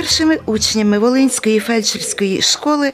Першими учнями Волинської фельдшерської школи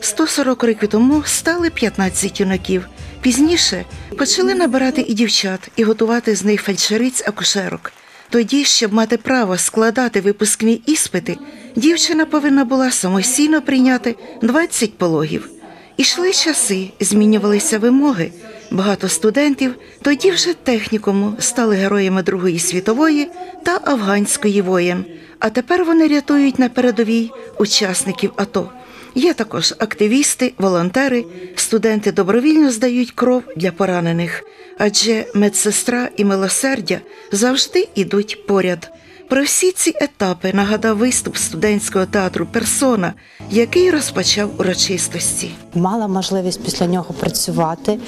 140 років тому стали 15 юнаків. Пізніше почали набирати і дівчат і готувати з них фельдшериць-акушерок. Тоді, щоб мати право складати випускні іспити, дівчина повинна була самостійно прийняти 20 пологів. Ішли часи, змінювалися вимоги. Багато студентів тоді вже технікуму стали героями Другої світової та афганської воєн. А тепер вони рятують на передовій учасників АТО. Є також активісти, волонтери, студенти добровільно здають кров для поранених, адже медсестра і милосердя завжди йдуть поряд. Про всі ці етапи нагадав виступ студентського театру Персона, який розпочав урочистості. Мала можливість після нього працювати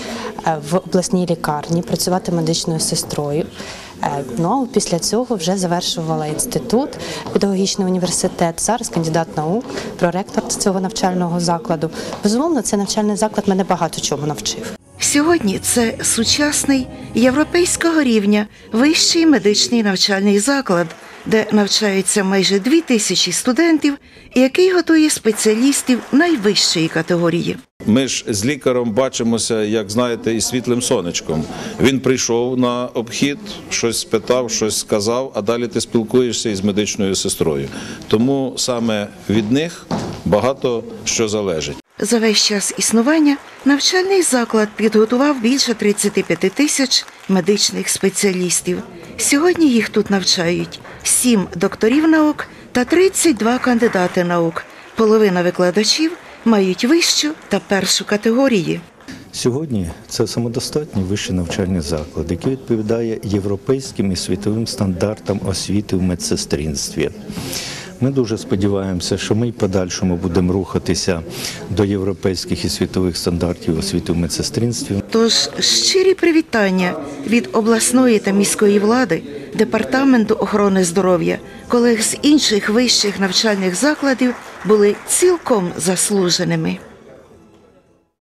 е, в обласній лікарні, працювати медичною сестрою. Е, Ну а після цього вже завершувала інститут, педагогічний університет. Зараз кандидат наук, проректор цього навчального закладу. Безумовно, цей навчальний заклад мене багато чого навчив. Сьогодні це сучасний європейського рівня вищий медичний навчальний заклад, де навчаються майже дві тисячі студентів, і який готує спеціалістів найвищої категорії. Ми ж з лікарем бачимося, як знаєте, із світлим сонечком. Він прийшов на обхід, щось спитав, щось сказав, а далі ти спілкуєшся із медичною сестрою. Тому саме від них багато що залежить. За весь час існування навчальний заклад підготував більше 35 тисяч медичних спеціалістів. Сьогодні їх тут навчають 7 докторів наук та 32 кандидати наук. Половина викладачів мають вищу та першу категорії. Сьогодні це самодостатній вищий навчальний заклад, який відповідає європейським і світовим стандартам освіти в медсестринстві. Ми дуже сподіваємося, що ми й подальшому будемо рухатися до європейських і світових стандартів освіти в медсестринстві. Тож щирі привітання від обласної та міської влади, департаменту охорони здоров'я, колег з інших вищих навчальних закладів були цілком заслуженими.